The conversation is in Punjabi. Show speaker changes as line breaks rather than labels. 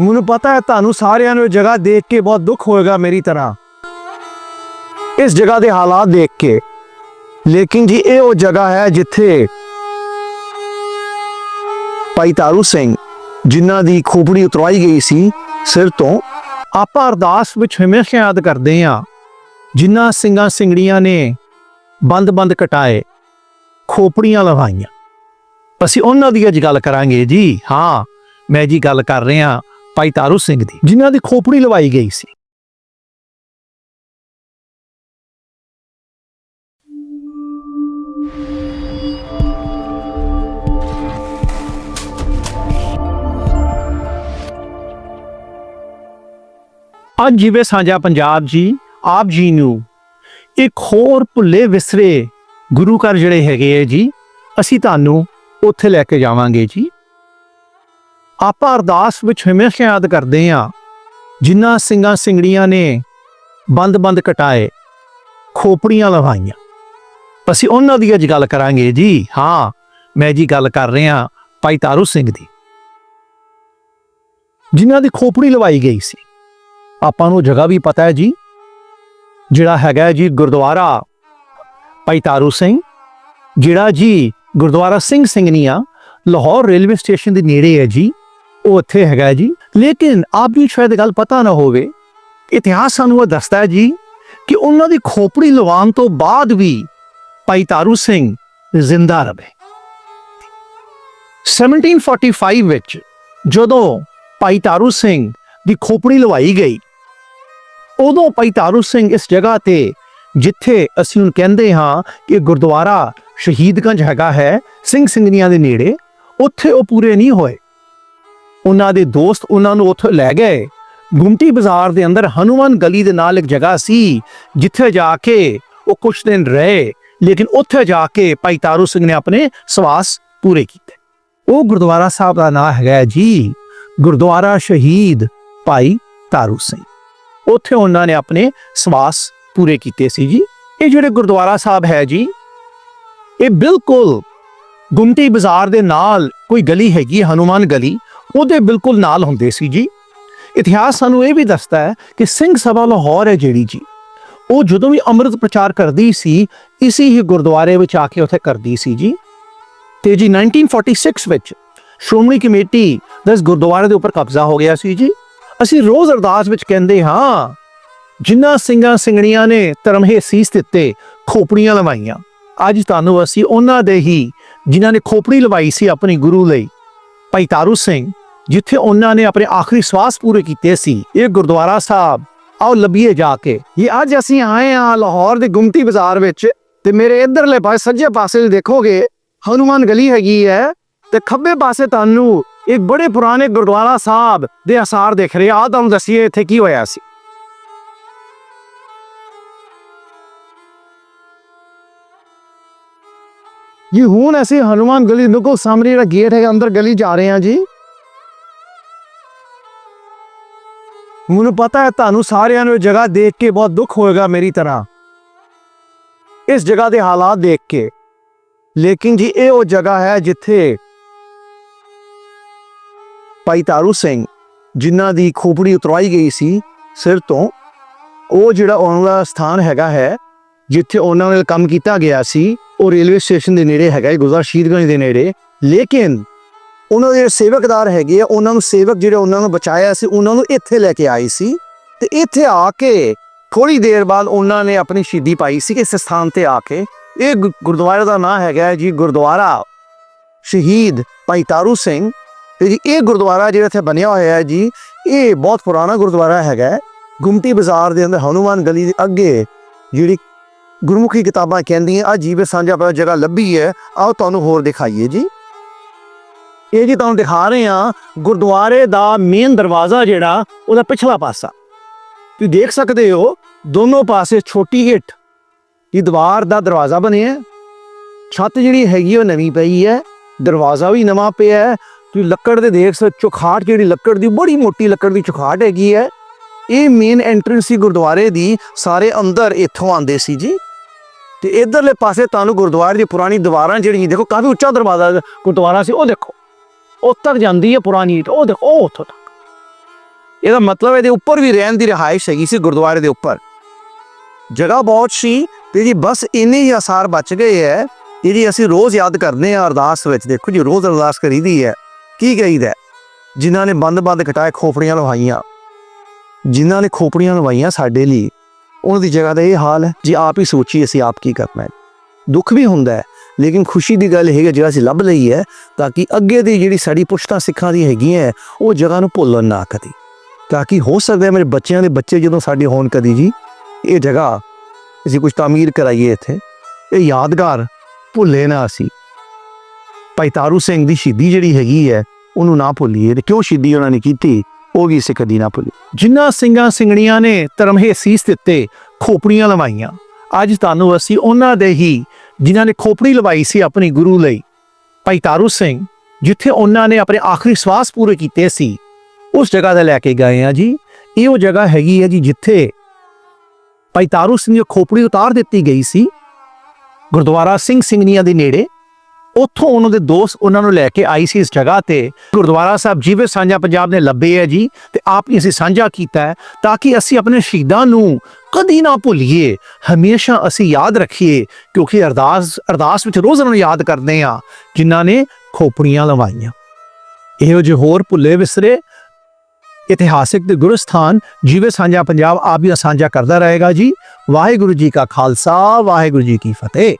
ਮੈਨੂੰ ਪਤਾ ਹੈ ਤੁਹਾਨੂੰ ਸਾਰਿਆਂ ਨੂੰ ਇਹ ਜਗ੍ਹਾ ਦੇਖ ਕੇ ਬਹੁਤ ਦੁੱਖ ਹੋਏਗਾ ਮੇਰੀ ਤਰ੍ਹਾਂ। ਇਸ ਜਗ੍ਹਾ ਦੇ ਹਾਲਾਤ ਦੇਖ ਕੇ। ਲੇਕਿਨ ਜੀ ਇਹ ਉਹ ਜਗ੍ਹਾ ਹੈ ਜਿੱਥੇ ਭਾਈ ਤਾਰੂ ਸਿੰਘ, ਜਿਨ੍ਹਾਂ ਦੀ ਖੋਪੜੀ ਉਤਰਵਾਈ ਗਈ ਸੀ, ਸਿਰ ਤੋਂ ਆਪਾਂ ਅਰਦਾਸ ਵਿੱਚ ਹਮੇਸ਼ਾ ਯਾਦ ਕਰਦੇ ਹਾਂ, ਜਿਨ੍ਹਾਂ ਸਿੰਘਾਂ ਸਿੰਘੜੀਆਂ ਨੇ ਬੰਦ-ਬੰਦ ਕਟਾਏ, ਖੋਪੜੀਆਂ ਲਵਾਈਆਂ। ਅਸੀਂ ਉਹਨਾਂ ਦੀ ਅੱਜ ਗੱਲ ਕਰਾਂਗੇ ਜੀ। ਹਾਂ, ਮੈਂ ਜੀ ਗੱਲ ਕਰ ਰਿਹਾ ਭਾਈ ਤਾਰੂ ਸਿੰਘ ਦੀ, ਜਿਨ੍ਹਾਂ ਦੀ ਖੋਪੜੀ ਲਵਾਈ ਗਈ ਸੀ। ਅੱਜ ਜਿਵੇਂ ਸਾਂਝਾ ਪੰਜਾਬ ਜੀ, ਆਪ ਜੀ ਨੂੰ ਇੱਕ ਹੋਰ ਭੁੱਲੇ ਵਿਸਰੇ ਗੁਰੂ ਘਰ ਜਿਹੜੇ ਹੈਗੇ ਆ ਜੀ, ਅਸੀਂ ਤੁਹਾਨੂੰ ਉੱਥੇ ਲੈ ਕੇ ਜਾਵਾਂਗੇ ਜੀ। ਆਪਾਂ ਅਰਦਾਸ ਵਿੱਚ ਹਮੇਸ਼ਾ ਯਾਦ ਕਰਦੇ ਹਾਂ, ਜਿਨ੍ਹਾਂ ਸਿੰਘਾਂ ਸਿੰਗੜੀਆਂ ਨੇ ਬੰਦ-ਬੰਦ ਕਟਾਏ, ਖੋਪੜੀਆਂ ਲਵਾਈਆਂ। ਅਸੀਂ ਉਹਨਾਂ ਦੀ ਅੱਜ ਗੱਲ ਕਰਾਂਗੇ ਜੀ। ਹਾਂ, ਮੈਂ ਜੀ ਗੱਲ ਕਰ ਰਿਹਾ ਭਾਈ ਤਾਰੂ ਸਿੰਘ ਦੀ। ਜਿਨ੍ਹਾਂ ਦੀ ਖੋਪੜੀ ਲਵਾਈ ਗਈ ਸੀ। ਆਪਾਂ ਨੂੰ ਜਗ੍ਹਾ ਵੀ ਪਤਾ ਹੈ ਜੀ। ਜਿਹੜਾ ਹੈਗਾ ਜੀ ਗੁਰਦੁਆਰਾ ਭਾਈ ਤਾਰੂ ਸਿੰਘ, ਜਿਹੜਾ ਜੀ ਗੁਰਦੁਆਰਾ ਸਿੰਘ ਸਿੰਘਨੀਆਂ ਲਾਹੌਰ ਰੇਲਵੇ ਸਟੇਸ਼ਨ ਦੇ ਨੇੜੇ ਹੈ ਜੀ। ਉਹ ਉੱਥੇ ਹੈਗਾ ਜੀ। ਲੇਕਿਨ ਆਪ ਨੂੰ ਸ਼ਾਇਦ ਗੱਲ ਪਤਾ ਨਾ ਹੋਵੇ। ਇਤਿਹਾਸ ਸਾਨੂੰ ਇਹ ਦੱਸਦਾ ਹੈ ਜੀ ਕਿ ਉਹਨਾਂ ਦੀ ਖੋਪੜੀ ਲਵਾਉਣ ਤੋਂ ਬਾਅਦ ਵੀ ਭਾਈ ਤਾਰੂ ਸਿੰਘ ਜ਼ਿੰਦਾ ਰਹੇ। 1745 ਵਿੱਚ ਜਦੋਂ ਭਾਈ ਤਾਰੂ ਸਿੰਘ ਦੀ ਖੋਪੜੀ ਲਵਾਈ ਗਈ, ਉਦੋਂ ਭਾਈ ਤਾਰੂ ਸਿੰਘ ਇਸ ਜਗ੍ਹਾ ਤੇ ਜਿੱਥੇ ਅਸੀਂ ਹੁਣ ਕਹਿੰਦੇ ਹਾਂ ਕਿ ਗੁਰਦੁਆਰਾ ਸ਼ਹੀਦਗੰਜ ਹੈਗਾ ਹੈ, ਸਿੰਘ ਸਿੰਘਨੀਆਂ ਦੇ ਨੇੜੇ, ਉੱਥੇ ਉਹ ਪੂਰੇ ਨਹੀਂ ਹੋਏ। ਉਹਨਾਂ ਦੇ ਦੋਸਤ ਉਹਨਾਂ ਨੂੰ ਉੱਥੇ ਲੈ ਗਏ। ਗੁੰਮਟੀ ਬਾਜ਼ਾਰ ਦੇ ਅੰਦਰ ਹਨੂਮਾਨ ਗਲੀ ਦੇ ਨਾਲ ਇੱਕ ਜਗ੍ਹਾ ਸੀ, ਜਿੱਥੇ ਜਾ ਕੇ ਉਹ ਕੁਝ ਦਿਨ ਰਹੇ, ਲੇਕਿਨ ਉੱਥੇ ਜਾ ਕੇ ਭਾਈ ਤਾਰੂ ਸਿੰਘ ਨੇ ਆਪਣੇ ਸਵਾਸ ਪੂਰੇ ਕੀਤੇ। ਉਹ ਗੁਰਦੁਆਰਾ ਸਾਹਿਬ ਦਾ ਨਾਮ ਹੈਗਾ ਜੀ ਗੁਰਦੁਆਰਾ ਸ਼ਹੀਦ ਭਾਈ ਤਾਰੂ ਸਿੰਘ। ਉੱਥੇ ਉਹਨਾਂ ਨੇ ਆਪਣੇ ਸਵਾਸ ਪੂਰੇ ਕੀਤੇ ਸੀ ਜੀ। ਇਹ ਜਿਹੜੇ ਗੁਰਦੁਆਰਾ ਸਾਹਿਬ ਹੈ ਜੀ, ਇਹ ਬਿਲਕੁਲ ਗੁੰਮਟੀ ਬਾਜ਼ਾਰ ਦੇ ਨਾਲ ਕੋਈ ਗਲੀ ਹੈਗੀ ਹਨੂਮਾਨ ਗਲੀ। ਉਹਦੇ ਬਿਲਕੁਲ ਨਾਲ ਹੁੰਦੇ ਸੀ ਜੀ। ਇਤਿਹਾਸ ਸਾਨੂੰ ਇਹ ਵੀ ਦੱਸਦਾ ਹੈ ਕਿ ਸਿੰਘ ਸਭਾ ਲਾਹੌਰ ਹੈ ਜਿਹੜੀ ਜੀ। ਉਹ ਜਦੋਂ ਵੀ ਅੰਮ੍ਰਿਤ ਪ੍ਰਚਾਰ ਕਰਦੀ ਸੀ, ਇਸੇ ਹੀ ਗੁਰਦੁਆਰੇ ਵਿੱਚ ਆ ਕੇ ਉੱਥੇ ਕਰਦੀ ਸੀ ਜੀ। ਤੇ ਜੀ 1946 ਵਿੱਚ ਸ਼੍ਰੋਮਣੀ ਕਮੇਟੀ ਦਾ ਇਸ ਗੁਰਦੁਆਰੇ ਦੇ ਉੱਪਰ ਕਬਜ਼ਾ ਹੋ ਗਿਆ ਸੀ ਜੀ। ਅਸੀਂ ਰੋਜ਼ ਅਰਦਾਸ ਵਿੱਚ ਕਹਿੰਦੇ ਹਾਂ ਜਿਨ੍ਹਾਂ ਸਿੰਘਾਂ ਸਿੰਘਣੀਆਂ ਨੇ ਧਰਮਹੇ ਸੀਸ ਦਿੱਤੇ, ਖੋਪੜੀਆਂ ਲਵਾਈਆਂ। ਅੱਜ ਤੁਹਾਨੂੰ ਅਸੀਂ ਉਹਨਾਂ ਦੇ ਹੀ, ਜਿਨ੍ਹਾਂ ਨੇ ਖੋਪੜੀ ਲਵਾਈ ਸੀ ਆਪਣੀ ਗੁਰੂ ਲਈ ਭਾਈ ਤਾਰੂ ਸਿੰਘ, ਜਿੱਥੇ ਉਹਨਾਂ ਨੇ ਆਪਣੇ ਆਖਰੀ ਸਵਾਸ ਪੂਰੇ ਕੀਤੇ ਸੀ, ਇਹ ਗੁਰਦੁਆਰਾ ਸਾਹਿਬ, ਆਓ ਲੱਭੀਏ ਜਾ ਕੇ। ਇਹ ਅੱਜ ਅਸੀਂ ਆਏ ਆ ਲਾਹੌਰ ਦੇ ਗੁੰਮਤੀ ਬਾਜ਼ਾਰ ਵਿੱਚ ਤੇ ਮੇਰੇ ਇਧਰਲੇ ਪਾਸੇ ਸੱਜੇ ਪਾਸੇ ਦੇਖੋਗੇ, ਹਨੂਮਾਨ ਗਲੀ ਹੈਗੀ ਹੈ ਤੇ ਖੱਬੇ ਪਾਸੇ ਤੁਹਾਨੂੰ ਇੱਕ ਬੜੇ ਪੁਰਾਣੇ ਗੁਰਦੁਆਰਾ ਸਾਹਿਬ ਦੇ ਅਸਾਰ ਦੇਖ ਰਹੇ ਆ। ਤੁਹਾਨੂੰ ਦੱਸੀਏ ਇੱਥੇ ਕੀ ਹੋਇਆ ਸੀ। ਜੀ, ਹੁਣ ਅਸੀਂ ਹਨੂਮਾਨ ਗਲੀ ਬਿਲਕੁਲ ਸਾਹਮਣੇ ਜਿਹੜਾ ਗੇਟ ਹੈ ਅੰਦਰ ਗਲੀ ਜਾ ਰਹੇ ਹਾਂ ਜੀ। ਮੈਨੂੰ ਪਤਾ ਹੈ ਤੁਹਾਨੂੰ ਸਾਰਿਆਂ ਨੂੰ ਇਹ ਜਗ੍ਹਾ ਦੇਖ ਕੇ ਬਹੁਤ ਦੁੱਖ ਹੋਏਗਾ ਮੇਰੀ ਤਰ੍ਹਾਂ। ਇਸ ਜਗ੍ਹਾ ਦੇ ਹਾਲਾਤ ਦੇਖ ਕੇ। ਲੇਕਿਨ ਜੀ, ਇਹ ਉਹ ਜਗ੍ਹਾ ਹੈ ਜਿੱਥੇ ਭਾਈ ਤਾਰੂ ਸਿੰਘ, ਜਿਨ੍ਹਾਂ ਦੀ ਖੋਪੜੀ ਉਤਰਵਾਈ ਗਈ ਸੀ ਸਿਰ ਤੋਂ, ਉਹ ਜਿਹੜਾ ਉਹਨਾਂ ਦਾ ਸਥਾਨ ਹੈਗਾ ਹੈ ਜਿੱਥੇ ਉਹਨਾਂ ਨਾਲ ਕੰਮ ਕੀਤਾ ਗਿਆ ਸੀ, ਉਹ ਰੇਲਵੇ ਸਟੇਸ਼ਨ ਦੇ ਨੇੜੇ ਹੈਗਾ ਹੈ ਗੁਜ਼ਰ ਸ਼ਹੀਦਗੰਜ ਦੇ ਨੇੜੇ। ਲੇਕਿਨ ਉਹਨਾਂ ਦੇ ਜਿਹੜੇ ਸੇਵਕਦਾਰ ਹੈਗੇ ਆ, ਉਹਨਾਂ ਨੂੰ ਸੇਵਕ ਜਿਹੜੇ ਉਹਨਾਂ ਨੂੰ ਬਚਾਇਆ ਸੀ, ਉਹਨਾਂ ਨੂੰ ਇੱਥੇ ਲੈ ਕੇ ਆਏ ਸੀ। ਤੇ ਇੱਥੇ ਆ ਕੇ ਥੋੜੀ ਦੇਰ ਬਾਅਦ ਉਹਨਾਂ ਨੇ ਆਪਣੀ ਸ਼ਹੀਦੀ ਪਾਈ ਸੀ, ਇਸ ਸਥਾਨ ਤੇ ਆ ਕੇ। ਇਹ ਗੁ- ਗੁਰਦੁਆਰੇ ਦਾ ਨਾਮ ਹੈਗਾ ਜੀ, ਗੁਰਦੁਆਰਾ ਸ਼ਹੀਦ ਭਾਈ ਤਾਰੂ ਸਿੰਘ। ਤੇ ਜੀ, ਇਹ ਗੁਰਦੁਆਰਾ ਜਿਹੜਾ ਇੱਥੇ ਬਣਿਆ ਹੋਇਆ ਹੈ ਜੀ, ਇਹ ਬਹੁਤ ਪੁਰਾਣਾ ਗੁਰਦੁਆਰਾ ਹੈਗਾ ਗੁੰਮਟੀ ਬਾਜ਼ਾਰ ਦੇ ਅੰਦਰ ਹਨੂਮਾਨ ਗਲੀ ਦੇ ਅੱਗੇ ਜਿਹੜੀ ਗੁਰਮੁਖੀ ਕਿਤਾਬਾਂ ਕਹਿੰਦੀਆਂ ਆ ਜੀਵ ਸਾਂਝਾ ਪਾ ਜਗ੍ਹਾ ਲੱਭੀ ਹੈ, ਆਓ ਤੁਹਾਨੂੰ ਹੋਰ ਦਿਖਾਈਏ ਜੀ। ਇਹ ਜੀ ਤੁਹਾਨੂੰ ਦਿਖਾ ਰਹੇ ਹਾਂ, ਗੁਰਦੁਆਰੇ ਦਾ ਮੇਨ ਦਰਵਾਜ਼ਾ ਜਿਹੜਾ, ਉਹਦਾ ਪਿਛਲਾ ਪਾਸਾ। ਤੁਸੀਂ ਦੇਖ ਸਕਦੇ ਹੋ, ਦੋਨੋਂ ਪਾਸੇ ਛੋਟੀ ਇੱਟ ਦੀ ਦੀਵਾਰ ਦਾ ਦਰਵਾਜ਼ਾ ਬਣਿਆ ਛੱਤ ਜਿਹੜੀ ਹੈਗੀ ਉਹ ਨਵੀਂ ਪਈ ਹੈ। ਦਰਵਾਜ਼ਾ ਵੀ ਨਵਾਂ ਪਿਆ ਹੈ। ਤੁਸੀਂ ਲੱਕੜ ਦੇ ਦੇਖ ਸਕਦੇ ਚੁਖਾਟ ਜਿਹੜੀ ਲੱਕੜ ਦੀ, ਬੜੀ ਮੋਟੀ ਲੱਕੜ ਦੀ ਚੁਖਾਟ ਹੈਗੀ ਹੈ। ਇਹ ਮੇਨ ਐਂਟਰੈਂਸ ਸੀ ਗੁਰਦੁਆਰੇ ਦੀ, ਸਾਰੇ ਅੰਦਰ ਇੱਥੋਂ ਆਉਂਦੇ ਸੀ ਜੀ। ਤੇ ਇਧਰਲੇ ਪਾਸੇ ਤੁਹਾਨੂੰ ਗੁਰਦੁਆਰੇ ਦੀ ਪੁਰਾਣੀ ਦੀਵਾਰਾਂ ਜਿਹੜੀਆਂ, ਦੇਖੋ ਕਾਫੀ ਉੱਚਾ ਦਰਵਾਜ਼ਾ ਗੁਰਦੁਆਰਾ ਸੀ, ਉਹ ਦੇਖੋ। ਉੱਥੇ ਤੱਕ ਜਾਂਦੀ ਹੈ ਪੁਰਾਣੀ ਇੱਟ, ਉਹ ਦੇਖੋ, ਉਹ ਉੱਥੋਂ ਤੱਕ। ਇਹਦਾ ਮਤਲਬ ਇਹਦੇ ਉੱਪਰ ਵੀ ਰਹਿਣ ਦੀ ਰਿਹਾਇਸ਼ ਹੈਗੀ ਸੀ ਗੁਰਦੁਆਰੇ ਦੇ ਉੱਪਰ। ਜਗ੍ਹਾ ਬਹੁਤ ਸੀ ਤੇ ਜੀ ਬਸ ਇੰਨੇ ਹੀ ਆਸਾਰ ਬਚ ਗਏ ਹੈ ਕਿ ਜੀ ਅਸੀਂ ਰੋਜ਼ ਯਾਦ ਕਰਦੇ ਹਾਂ ਅਰਦਾਸ ਵਿੱਚ। ਦੇਖੋ ਜੀ, ਰੋਜ਼ ਅਰਦਾਸ ਕਰੀਦੀ ਹੈ। ਕੀ ਕਹੀਦਾ ਹੈ? ਜਿਨ੍ਹਾਂ ਨੇ ਬੰਦ-ਬੰਦ ਕਟਾਏ ਖੋਪੜੀਆਂ ਲਵਾਈਆਂ, ਜਿਨ੍ਹਾਂ ਨੇ ਖੋਪੜੀਆਂ ਲਵਾਈਆਂ ਸਾਡੇ ਲਈ ਉਹਨਾਂ ਦੀ ਜਗ੍ਹਾ ਦਾ ਇਹ ਹਾਲ ਹੈ, ਜੇ ਆਪ ਹੀ ਸੋਚੀ ਅਸੀਂ ਆਪ ਕੀ ਕਰਨਾ ਹੈ। ਦੁੱਖ ਵੀ ਹੁੰਦਾ ਹੈ, ਲੇਕਿਨ ਖੁਸ਼ੀ ਦੀ ਗੱਲ ਇਹ ਹੈ, ਜਿਹੜਾ ਅਸੀਂ ਲੱਭ ਲਈ ਹੈ, ਤਾਂ ਕਿ ਅੱਗੇ ਦੀ ਜਿਹੜੀ ਸਾਡੀ ਪੁਸ਼ਤਾਂ ਸਿੱਖਾਂ ਦੀ ਹੈਗੀਆਂ ਉਹ ਜਗ੍ਹਾ ਨੂੰ ਭੁੱਲਣ ਨਾ ਕਦੀ। ਤਾਂ ਕਿ ਹੋ ਸਕਦਾ ਮੇਰੇ ਬੱਚਿਆਂ ਦੇ ਬੱਚੇ ਜਦੋਂ ਸਾਡੇ ਹੋਣ ਕਦੀ ਜੀ, ਇਹ ਜਗ੍ਹਾ ਅਸੀਂ ਕੁਝ ਤਾਮੀਰ ਕਰਾਈਏ ਇੱਥੇ। ਇਹ ਯਾਦਗਾਰ ਭੁੱਲੇ ਨਾ ਅਸੀਂ। ਭਾਈ ਤਾਰੂ ਸਿੰਘ ਦੀ ਸ਼ਹੀਦੀ ਜਿਹੜੀ ਹੈਗੀ ਹੈ, ਉਹਨੂੰ ਨਾ ਭੁੱਲੀਏ ਤੇ ਕਿਉਂ ਸ਼ਹੀਦੀ ਉਹਨਾਂ ਨੇ ਕੀਤੀ? ਉਹ ਵੀ ਅਸੀਂ ਕਦੀ ਨਾ ਭੁੱਲੀਏ ਜਿਨ੍ਹਾਂ ਸਿੰਘਾਂ ਸਿੰਘਣੀਆਂ ਨੇ ਧਰਮੇ ਸੀਸ ਦਿੱਤੇ, ਖੋਪੜੀਆਂ ਲਵਾਈਆਂ। ਅੱਜ ਤੁਹਾਨੂੰ ਅਸੀਂ ਉਹਨਾਂ ਦੇ ਹੀ ਜਿਨ੍ਹਾਂ ਨੇ ਖੋਪੜੀ ਲਵਾਈ ਸੀ ਆਪਣੀ ਗੁਰੂ ਲਈ। ਭਾਈ ਤਾਰੂ ਸਿੰਘ, ਜਿੱਥੇ ਉਹਨਾਂ ਨੇ ਆਪਣੇ ਆਖਰੀ ਸਵਾਸ ਪੂਰੇ ਕੀਤੇ ਸੀ, ਉਸ ਜਗ੍ਹਾ ਤੇ ਲੈ ਕੇ ਗਏ ਆ ਜੀ। ਇਹ ਉਹ ਜਗ੍ਹਾ ਹੈਗੀ ਹੈ ਜੀ ਜਿੱਥੇ ਭਾਈ ਤਾਰੂ ਸਿੰਘ ਦੀ ਖੋਪੜੀ ਉਤਾਰ ਦਿੱਤੀ ਗਈ ਸੀ। ਗੁਰਦੁਆਰਾ ਸਿੰਘ ਸਿੰਘਨੀਆਂ ਦੇ ਨੇੜੇ। ਉੱਥੋਂ ਉਹਨਾਂ ਦੇ ਦੋਸਤ ਉਹਨਾਂ ਨੂੰ ਲੈ ਕੇ ਆਈ ਸੀ ਇਸ ਜਗ੍ਹਾ ਤੇ। ਗੁਰਦੁਆਰਾ ਸਾਹਿਬ ਜੀਵੇ ਸਾਂਝਾ ਪੰਜਾਬ ਨੇ ਲੱਭੇ ਹੈ ਜੀ ਤੇ ਆਪ ਹੀ ਅਸੀਂ ਸਾਂਝਾ ਕੀਤਾ ਹੈ ਤਾਂ ਕਿ ਅਸੀਂ ਆਪਣੇ ਸ਼ਹੀਦਾਂ ਨੂੰ ਕਦੀ ਨਾ ਭੁੱਲੀਏ, ਹਮੇਸ਼ਾ ਅਸੀਂ ਯਾਦ ਰੱਖੀਏ ਕਿਉਂਕਿ ਅਰਦਾਸ ਅਰਦਾਸ ਵਿੱਚ ਰੋਜ਼ ਉਹਨਾਂ ਨੂੰ ਯਾਦ ਕਰਦੇ ਆ ਜਿਨ੍ਹਾਂ ਨੇ ਖੋਪੜੀਆਂ ਲਵਾਈਆਂ। ਇਹੋ ਜਿਹੇ ਹੋਰ ਭੁੱਲੇ ਵਿਸਰੇ ਇਤਿਹਾਸਿਕ ਤੇ ਗੁਰਸਥਾਨ ਜੀਵੇ ਸਾਂਝਾ ਪੰਜਾਬ ਆਪ ਹੀ ਸਾਂਝਾ ਕਰਦਾ ਰਹੇਗਾ ਜੀ। ਵਾਹਿਗੁਰੂ ਜੀ ਕਾ ਖਾਲਸਾ, ਵਾਹਿਗੁਰੂ ਜੀ ਕੀ ਫਤਿਹ।